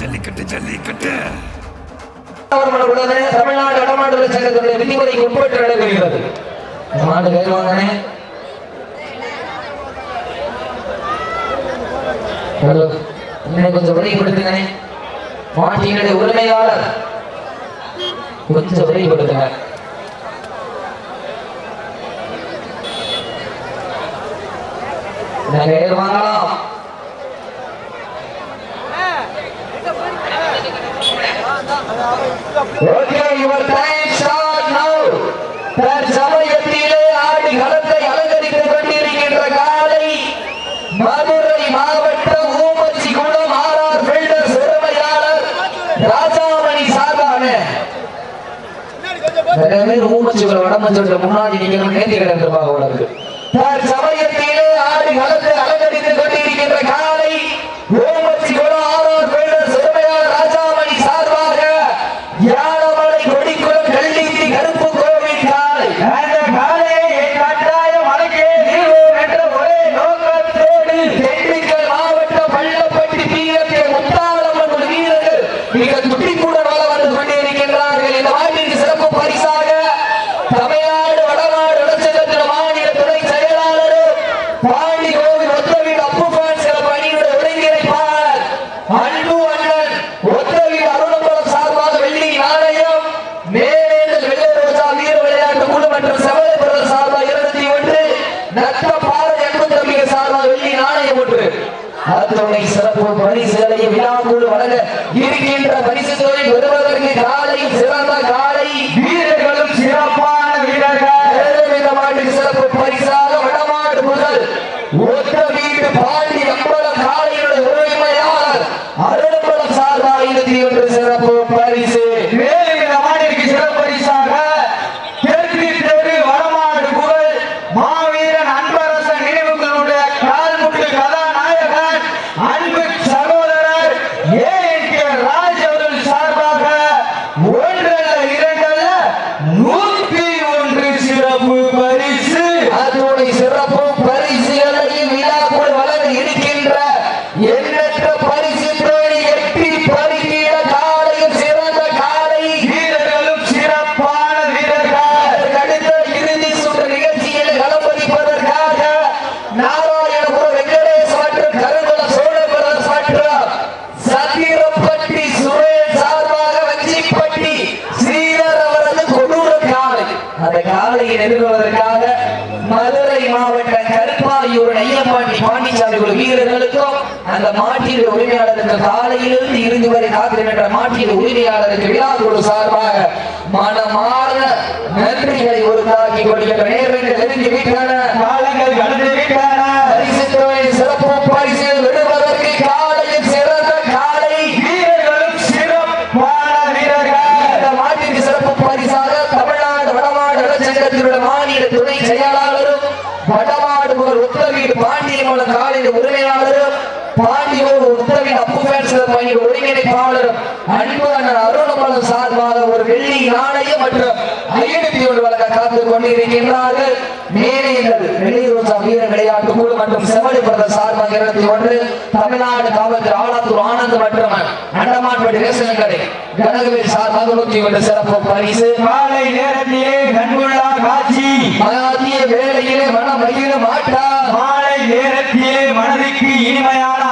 ஜல்லிக்கட்டு ஜல்லிக்கட்டு. தமிழ்நாடு வடமாடுதல் சங்கத்துடைய விதிமுறைக்கு உட்பட்டு நடைபெறுகிறது மாடு கையில் வாங்கனே ஹலோ இன்னும் கொஞ்சம் உரிமையாளர் கொஞ்சம் வாங்கலாம். Okay, your time start now. தற்சமயத்திலே ஆடி களத்தை அலங்கரித்துக் கொண்டிருக்கின்ற காலை மதுரை ஊமச்சி குளம் ஆர்ஆர் ராஜாமணி சார்பான ஊமச்சி குளம் முன்னாடி நீங்க நேர்த்தி கிடந்திருப்பாங்க உனக்கு தற்சமயத்திலே ஆடி களத்தை அலங்கரித்துக் கொண்டிருக்கின்ற காலை ஊமச்சி குளம் ஆர்ஆர் பில்டர்ஸ் உரிமையாளர் ராஜாமணி சார்பாக யானமலை கொடிக்குளம் கல்லித்தி கருப்பு கோவில் காலை அந்த காலையை என் கட்டாயம் அடக்கே தீர்வோம் என்ற ஒரே நோக்கத்தோடு திண்டுக்கல் மாவட்ட பள்ளப்பட்டி தீரத்தை முத்தாளம்மன் ஒரு வீரர்கள் மிக துடிப்புடன் வள வந்து கொண்டிருக்கின்றார்கள் இந்த மாட்டிற்கு சிறப்பு பரிசாக தமிழ்நாடு வடநாடு நலச்சங்கத்தின் மாநில துணை செயலாளரும் பாண்டி கோவில் ஒத்தவீடு அப்புபான் சிறப்பு அணியுடைய ஒருங்கிணைப்பாளர் அன்பு அண்ணன் ஒத்தவீடு அருணபுரம் சார்பாக வெள்ளி நாணயம் மேலேந்தல் வெள்ளை ரோஜா வீர விளையாட்டு குழு மற்றும் செவலைபுரம் சார்பாக இருபத்தி ஒன்று நத்த பாறை அன்பு தம்பிகள் சார்பாக வெள்ளி நாணயம் ஒன்று அத்துணை சிறப்பு பரிசுகளை விழாக்குழு வழங்க இருக்கின்ற பரிசு பெறுவதற்கு காலையும் சிறந்த காலை வீரர்களும் சிறப்பான வீரர்கள் சிறப்பு பரிசாக வடமாடு முதல் ஒத்த வீடு பாண்டி அம்பலம் காலையுடைய உரிமையாளர் அருணம்பலம் சார்பாக இருபத்தி ஒன்று சிறப்பு பரிசு மேலும் இந்த மாட்டிற்கு சிறப்பு பரிசாக தெற்கு தெரு வடமாடு புகழ் மாவீரன் அன்பரசன் நினைவுகளுடைய கால்முட்டு கதாநாயகன் அன்பு சகோதரர் ஏ எதிர்கொள்வதற்காக மதுரை மாவட்ட கருப்பாயூர் ஐயப்பாண்டி பாண்டிச்சாமி குழு வீரர்களுக்கும் அந்த மாட்டின் உரிமையாளருக்கு காலையிலிருந்து இருந்து வரை காத்திருக்கின்ற மாட்டின் உரிமையாளருக்கு விழாக்குழு சார்பாக மனமார்ந்த நன்றிகளை உருவாக்கி கொள்கின்ற நேரங்கள் தெரிஞ்சு வீட்டாளர் செயலாளரும் வடமாடு ஒரு உத்தரவீடு பாண்டியமலை காலையில் உரிமையாளரும் பாண்டியூர் ஃபேன்ஸ் பணியின் ஒருங்கிணைப்பாளரும் அன்பு அண்ணன் அருணமலம் சார்பாக ஒரு வெள்ளி நாணயம் மற்றும் ஐநூத்தி ஒன்று வழங்க காத்துக் கொண்டிருக்கின்றார்கள். மேலைகள் வெளியூர் வீர விளையாட்டு குழு மற்றும் செவடி பிரதர் சார்பாக இருபத்தி ஒன்று தமிழ்நாடு காவல்துறை ஆலாத்தூர் ஆனந்த் மற்றும் அண்டமான்பட்டி ரேஷன் கடை கனகவேல் சார்பாக நூத்தி ஒன்று சிறப்பு பரிசு. காலை நேரத்திலே கண்கொள்ளா காட்சி. மகாத்திய வேலையிலே மன மகிழ மாட்டா மாலை நேரத்திலே மனதுக்கு இனிமையான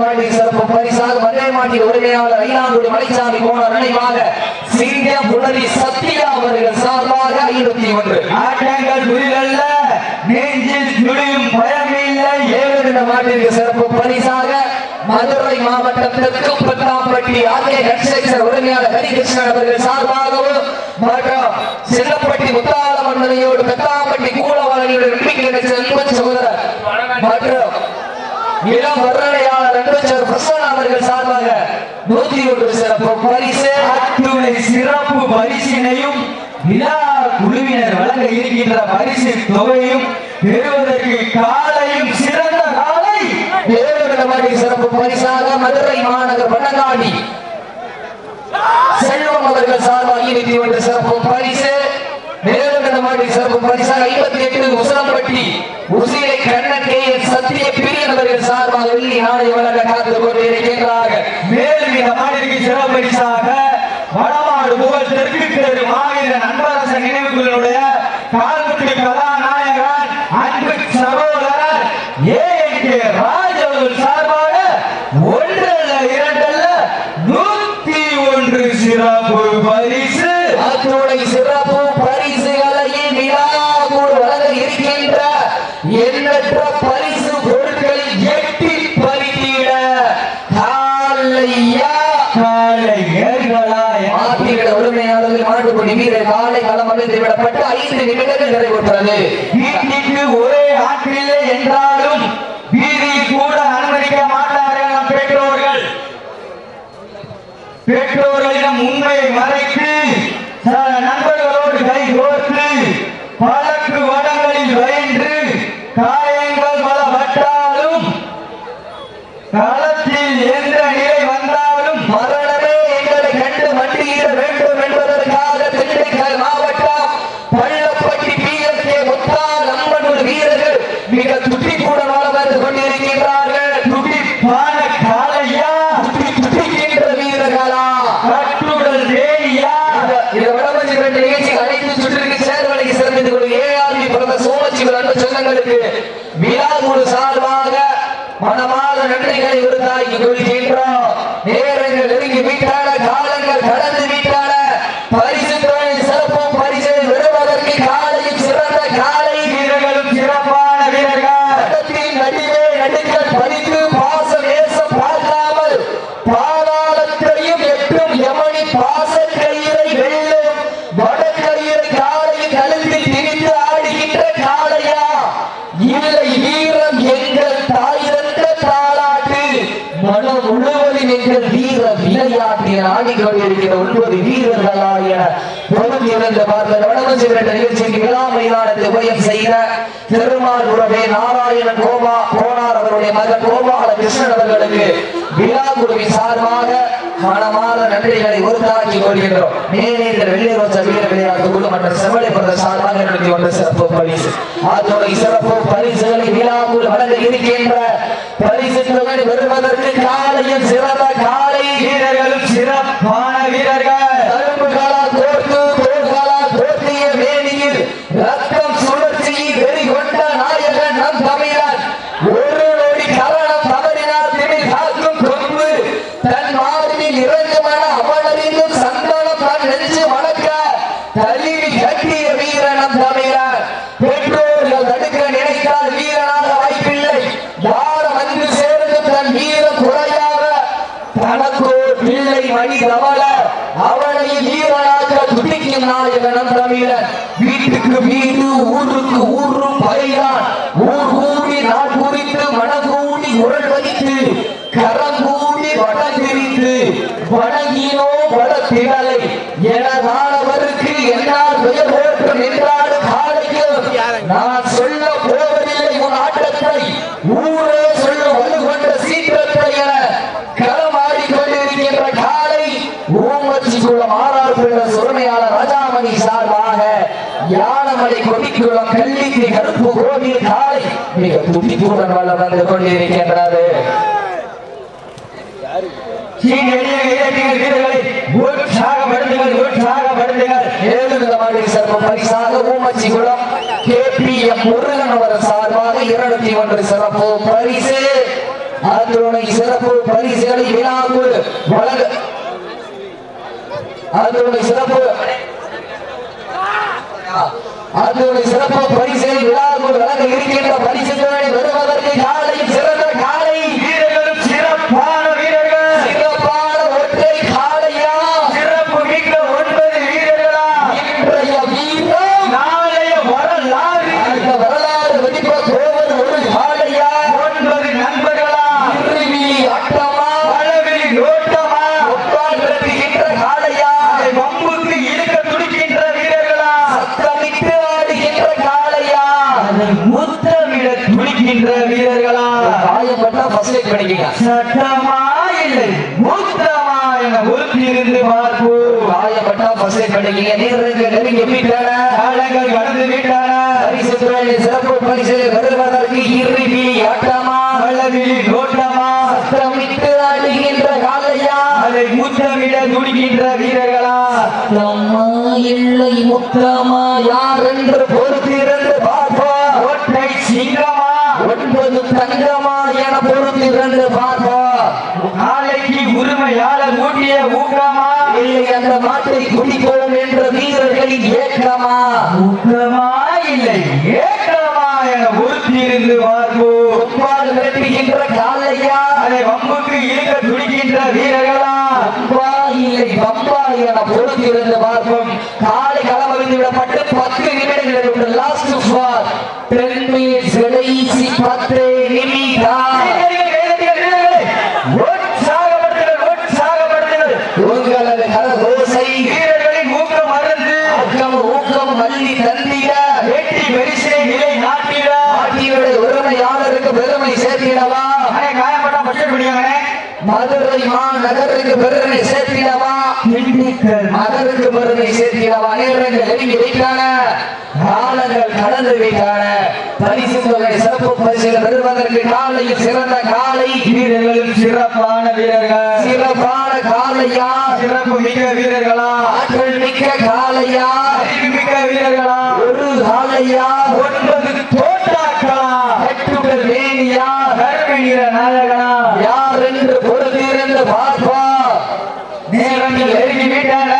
மாட்டி சிறப்பு பரிசாக மாட்டின் உரிமையாளர் ஐநாங்குடி மலைச்சாமி போன நினைவாக சிங்கம் புலரி சத்யா அவர்கள் சார்பாக ஐநூத்தி ஒன்று. ஆட்டங்கள் புரிதல்ல நெஞ்சில் துளியும் பயமில்லை தேவேந்திர மாட்டிற்கு சிறப்பு பரிசாக மதுரை மாவட்டம் தெற்கு பத்தாம்பட்டி ஆர்கே கன்ஸ்ட்ரக்ஷன் உரிமையாளர் ஹரிகிருஷ்ணன் அவர்கள் சார்பாகவும் மற்றும் சின்னப்பட்டி முத்தாள மன்னனையோடு பெத்தாம்பட்டி கூலவாளியோடு நம்பிக்கை கிடைச்ச அன்பு சகோதரர் மற்றும் இளம் வர்ணனையாளர் அன்பச்சர் பிரசன்னா அவர்கள் சார்பாக நூத்தி ஒன்று சிறப்பு பரிசு அத்துணை சிறப்பு பரிசினையும் விழா குழுவினர் வழங்க இருக்கின்ற பரிசு தொகையும் பெறுவதற்கு காலையும் சிறந்த காலை வேலுவிடமணி சிறப்பு பரிசாக மதுரை மாநகர் பண்ணங்காடி செல்வம் அவர்கள் சார்பாக இருபத்தி ஒன்று சிறப்பு பரிசு மேலும் சிறப்பு பரிசாக ஐம்பத்தி எட்டு உசலம்பட்டி உசி நண்பர்கள் சார்பாக வெள்ளி நாணய வழங்க காத்துக் கொண்டிருக்கின்றார்கள். மேலும் இந்த மாநிலக்கு சிறப்பரிசாக வடமாடு புகழ் தெற்கு தெரு மாவீர நண்பரசன் நினைவுகளுடைய கால்குட்டி கதாநாயகன் அன்பு சகோதரர் ஏ. கே. ராஜ் அவர்கள் சார்பாக ஒன்றல்ல இரண்டல்ல நூத்தி ஒன்று சிறப்பு பரிசு. அத்துணை சிறப்பு பரிசுகளையும் விழாக்கூர் வழங்க இருக்கின்ற எண்ணற்ற பரிசு பொருட்களை எட்டி பறித்திட காலையா காளையர்களா மாட்டிவிட உரிமையாளர்கள் மாட்டுக்குடி வீரர் காலை களம் அமைந்து விடப்பட்டு ஐந்து நிமிடங்கள் வீட்டிற்கு ஒரே ஆற்றிலே என்றாலும் நன்றிகளை விருதாக்கி கொள்கின்றோம் நேரங்கள் நெருங்கி விட்டான காலங்கள் கடந்து விட்டான பரிசு வடமஞ்சி நிகழ்ச்சிக்கு விழா உபயம் செய்த நாராயணன் கோபா கோனார் அவருடைய மகன் கோபால கிருஷ்ணன் அவர்களுக்கு விழா குழுவின் சார்பாக நன்றிகளை கொள்கின்றோம் நேரேந்தர் வெள்ளி ரோச வீர விளையாட்டு குழு மற்றும் செம்மலை பிறந்த சார்பாக நடத்தி வந்த சிறப்பு பரிசு அதோட சிறப்பு பரிசுகளை விழா குழு வழங்க இருக்கின்ற பரிசு தொகை பெறுவதற்கு காலையும் தனக்கோ பிள்ளை மணி தவள அவனை வீரனாக துடிக்கும் நாயகனம் தமிழன் வீட்டுக்கு வீடு ஊருக்கு பகைதான் ஊர் கூடி குறித்து உரல் வைத்து கரம் வடம் பிரித்து வணங்கினோ வடத்திடலை என மாணவருக்கு என்னால் பெயர் போற்றும் என்றாடு நான் சொல்ல போவதில்லை உன் ஆட்டத்தை ஊரே சொல்லும் வலுகொண்ட சீற்றத்தை என களமாடி கொண்டிருக்கின்ற காலை ஊமச்சி குளம் பெற்ற சுரமையாளர் ராஜாமணி சார்பாக யானமலை கொடிக்குளம் கல்லிக்கு கருப்பு கோவில் காலை மிக துடிப்புடன் வளம் வந்து கொண்டிருக்கின்றது. சிறப்பு குளம் சார்பாக இருநூத்தி ஒன்று சிறப்பு பரிசு. அத்துணை சிறப்பு பரிசுகளை விழாக்குள் வழங்க அதனுடைய சிறப்பு. அதனுடைய சிறப்பு பரிசு ஃபர்ஸ்ட் படிக்கீங்க சட்டமா இல்லை மூத்தமா என ஒத்திருந்து பார்ப்பு வாயப்பட்டா ஃபர்ஸ்ட் படிக்கீங்க நீருக்கு நெருங்கி விட்டானா அழகர் கடந்து விட்டானா பரிசு சிறப்பு பரிசு வருவதற்கு இறுதி ஆட்டமா? அளவில் நோட்டமா சத்தமிட்டு ஆடுகின்ற காலையா அதை முத்தமிட துடிக்கின்ற வீரர்களா? நம்மா இல்லை முத்தமா யார் என்று பொறுத்திருந்து பார்ப்பா ஒற்றை சிங்கா ஒன்பது தங்கமா என பொறுத்திருந்து பார்ப்போம். நாளைக்கு உரிமையாளர் ஊட்டிய ஊக்கமா? இல்லை அந்த மாட்டை குடிப்போம் என்ற வீரர்களின் ஏக்கமா? ஊக்கமா? இல்லை ஏக்கமா என உறுத்தியிருந்து பார்ப்போம். ஒப்பாடு நிரப்புகின்ற காலையா? அதை வம்புக்கு இழுக்க துடிக்கின்ற வீரர்களா? இல்லை பப்பா என பொறுத்திருந்து பார்ப்போம். காலை களமறிந்து விடப்பட்டு பத்து நிமிடங்கள் பத்து நிமிடம் உற்சாகப்படுத்துங்கள் உற்சாகப்படுத்துங்கள். உங்களது கரகோசை வீரர்களின் ஊக்கம் மறந்து ஊக்கம் ஊக்கம் மல்லி தந்திட. வெற்றி பரிசினை நிலை நாட்டிட. ஆட்டியுடைய உரிமையாளருக்கு பெருமை சேர்த்திடவா? காயப்பட்டா பிடிக்காங்கண்ணே மதுரை மாநகருக்கு பெருமை சேர்த்திடவா? மகருக்கு பெருமை சேர்த்திடவா நேரங்கள் நெருங்கி வைக்கான காலங்கள் கடந்து வைக்கான பரிசு தொகை சிறப்பு பரிசுகள் பெறுவதற்கு காலையில் சிறந்த காலை. வீரர்களும் சிறப்பான வீரர்கள். சிறப்பான காலையா? சிறப்பு மிக்க வீரர்களா? ஆற்றல் மிக்க காலையா? மிக்க வீரர்களா? ஒரு காலையா? ஒன்பது தோட்டாக்களா? கட்டுடல் வேணியா கருமை நிற நாயகனா யார் என்று பொறுத்திருந்து பார்ப்பா நேரங்கள் நெருங்கி விட்டன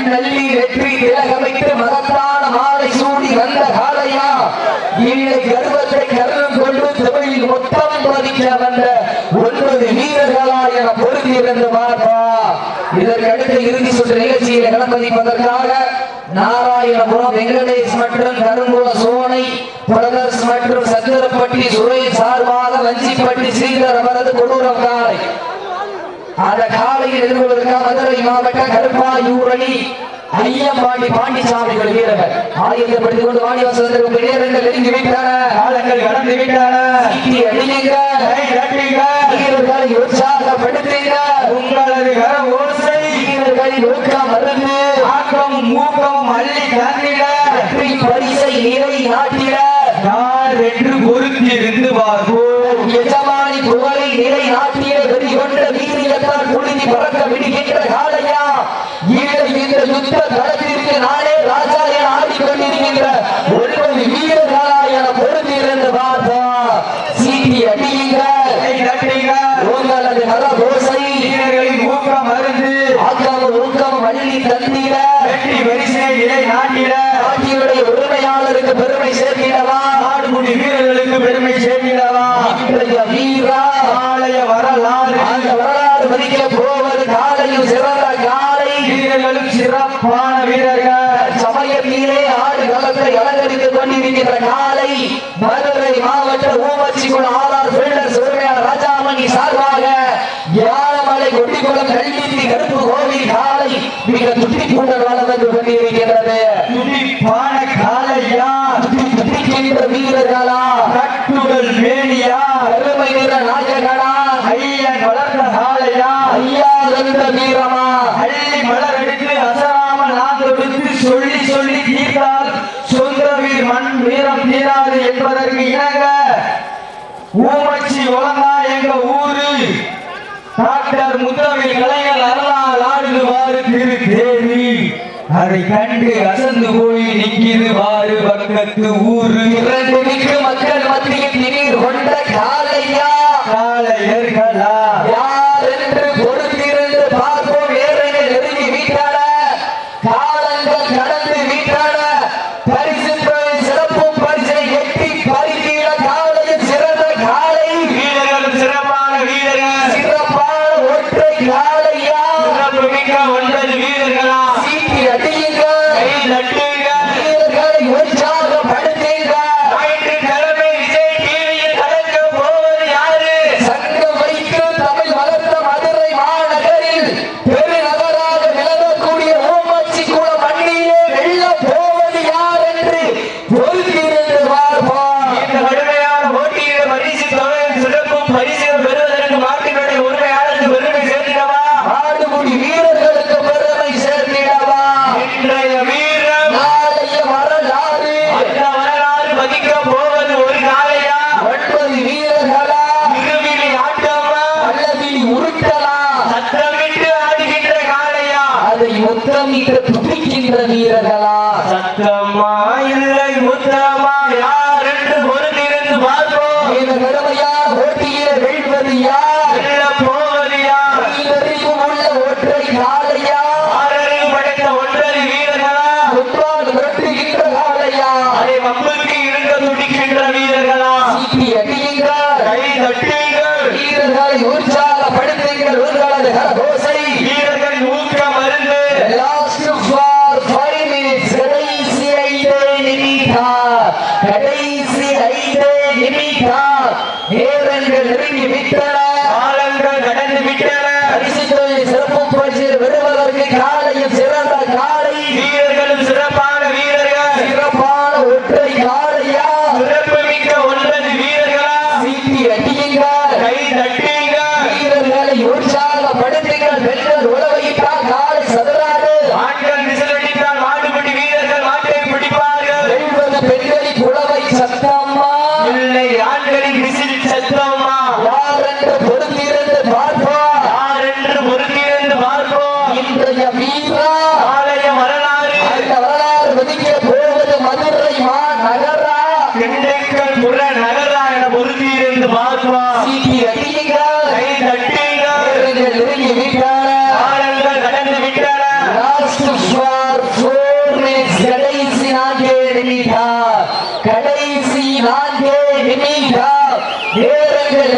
மண்ணள்ளி வெற்றி திலகமைத்து மகத்தான மாலை சூடி வந்த காலையா இல்லை கர்வத்தை கருணம் கொண்டு தமிழில் மொத்தம் பதிக்க வந்த ஒன்பது வீரர்களா என பொருந்தி இருந்து பார்த்தா அடுத்த இறுதி சுற்று நிகழ்ச்சியில் களப்பதிப்பதற்காக நாராயணபுரம் வெங்கடேஷ் மற்றும் கருங்குள சோனை பிரதர்ஸ் மற்றும் சந்திரப்பட்டி சுரேஷ் சார்பாக வஞ்சிப்பட்டி ஸ்ரீதர் அவரது கொடூரம் காலை அந்த காலையில் எதிர்கொள்வதற்காக மதுரை மாவட்ட கருப்பாயூரணி ஐயம்பாண்டி பாண்டிசாமிகள் வீரர்கள். ஆயுதப்படுத்திக் கொண்டு வாணிவாசல் உங்கள் நேரங்கள் நெருங்கி விட்டன. காலங்கள் கடந்து விட்டன. சீட்டி அடியுங்க கை தட்டுங்க வீரர்களை உற்சாகப்படுத்துங்க உங்களது கர ஓசை வீரர்களின் ஊக்கம் மருந்து ஆக்கம் மூக்கம் அள்ளி தந்திட வெற்றி பரிசை நிலை நாட்டிட யார் என்று பொறுத்திருந்து பார்ப்போம் எஜமானி புகழை நிலை நாட்டிய வெறி கொண்ட வீரியத்தால் புழுதி பறக்க விடுகின்ற காலையா இல்லை இந்த யுத்த நாளை நானே ராஜா என ஆடிக்கொண்டிருக்கின்ற ஒன்பது வீரர்களா என பொருந்திருந்து பார்த்தா சீட்டி அடியுங்க கை தட்டுங்க உங்களது நலகோசை வீரர்களின் ஊக்கம் மருந்து ஆக்கம் ஊக்கம் வள்ளி தந்திட வெற்றி வரிசை நிலை நாட்டிட நாட்டினுடைய உரிமையாளருக்கு பெருமை சேர்த்திடவா நாடுமுடி வீரர்களுக்கு பெருமை சேர்த்திடவா இன்றைய வீரா ஆலய வரலாறு அந்த வரலாறு மதிக்க போவது காலையில் சிறந்த காலை வீரர்களும் சிறப்பான வீரர்கள். சமயத்திலே ஆடு களத்தை அலங்கரித்துக் கொண்டிருக்கின்ற காலை மதுரை மாவட்ட ஊமச்சிக்குள் ஆதார் பில்டர் உரிமையாளர் ராஜாமணி சார்பாக யானமலை கொட்டிக்குளம் கல்வித்தி கருப்பு கோவில் காலை மிக துட்டிக்குண்டல் வளம் வந்து கொண்டிருக்கிறது துடிப்பான காலையா? துடிக்கின்ற வீரர்களா? கட்டுடல் மேலியா பெருமை நிற நாயகனா? ஐயன் வளர்ந்த காலையா? ஐயா என்ற வீரமா? அள்ளி மலர் நான் சொல்லி சொல்லி தீர்த்தால் சொந்த வீர் மண் வீரம் தீராது என்பதற்கு இணங்க. ஊமச்சி ஒழங்கா எங்க ஊரு? டாக்டர் முத்தமிழ் கலைஞர் அருளால் ஆடுவாரு திரு தேவி. அதை கண்டு அசந்து போய் நிற்கிது வாரு பக்கத்து ஊரு. இரண்டு மிக்கு மக்கள் மத்தியில் திடீர் கொண்ட காலையா? காளையர்களா நெருங்கிட்டா கடைசி நான்கே எண்ணிட்டா நேரங்கள்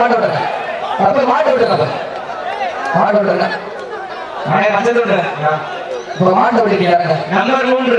மாட்ட விடுறேன் அப்ப. மாட்ட விடுறேன் மாட்ட விடுறேன் நானே மச்சத்து விடுறேன் இப்ப மாட்ட விடுறீங்க நம்பர் மூன்று